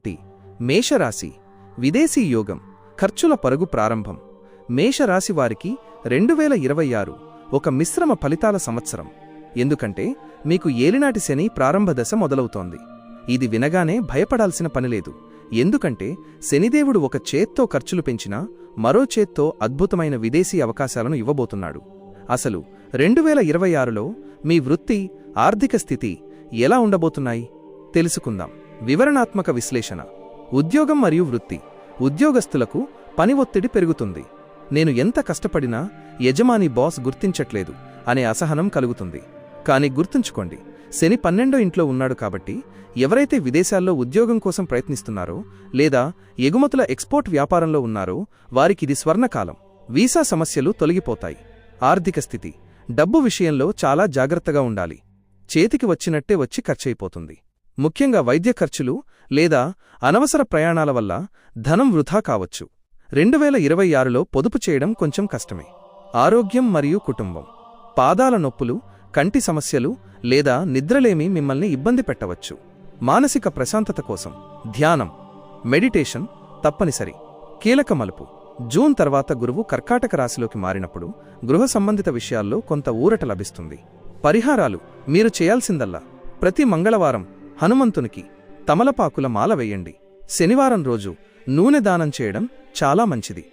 ఒకటి. మేషరాశి. విదేశీ యోగం. ఖర్చుల పరుగు ప్రారంభం. మేషరాశి వారికి రెండు వేల ఇరవై ఆరు ఒక మిశ్రమ ఫలితాల సంవత్సరం. ఎందుకంటే మీకు ఏలినాటి శని ప్రారంభ దశ మొదలవుతోంది. ఇది వినగానే భయపడాల్సిన పనిలేదు ఎందుకంటే శనిదేవుడు ఒక చేత్తో ఖర్చులు పెంచినా మరో చేత్తో అద్భుతమైన విదేశీ అవకాశాలను ఇవ్వబోతున్నాడు. అసలు రెండు వేల ఇరవై ఆరులో మీ వృత్తి ఆర్థిక స్థితి ఎలా ఉండబోతున్నాయి? తెలుసుకుందాం. వివరణాత్మక విశ్లేషణ ఉద్యోగం మరియు వృత్తి ఉద్యోగస్తులకు పని ఒత్తిడి పెరుగుతుంది. నేను ఎంత కష్టపడినా యజమాని బాస్ గుర్తించట్లేదు అనే అసహనం కలుగుతుంది. కాని గుర్తుంచుకోండి శని పన్నెండో ఇంట్లో ఉన్నాడు కాబట్టి ఎవరైతే విదేశాల్లో ఉద్యోగం కోసం ప్రయత్నిస్తున్నారో లేదా ఎగుమతుల ఎక్స్పోర్ట్ వ్యాపారంలో ఉన్నారో వారికిది స్వర్ణకాలం. వీసా సమస్యలు తొలగిపోతాయి. ఆర్థిక స్థితి డబ్బు విషయంలో చాలా జాగ్రత్తగా ఉండాలి. చేతికి వచ్చినట్టే వచ్చి ఖర్చయిపోతుంది. ముఖ్యంగా వైద్య ఖర్చులు లేదా అనవసర ప్రయాణాల వల్ల ధనం వృధా కావచ్చు. రెండు వేల ఇరవై ఆరులో పొదుపు చేయడం కొంచెం కష్టమే. ఆరోగ్యం మరియు కుటుంబం. పాదాల నొప్పులు కంటి సమస్యలు లేదా నిద్రలేమి మిమ్మల్ని ఇబ్బంది పెట్టవచ్చు. మానసిక ప్రశాంతత కోసం ధ్యానం మెడిటేషన్ తప్పనిసరి. కీలక మలుపు. జూన్ తర్వాత గురువు కర్కాటక రాశిలోకి మారినప్పుడు గృహ సంబంధిత విషయాల్లో కొంత ఊరట లభిస్తుంది. పరిహారాలు మీరు చేయాల్సిందల్లా. ప్రతి మంగళవారం హనుమంతునికి తమలపాకుల మాల వేయండి. శనివారం రోజు నూనె దానం చేయడం చాలా మంచిది.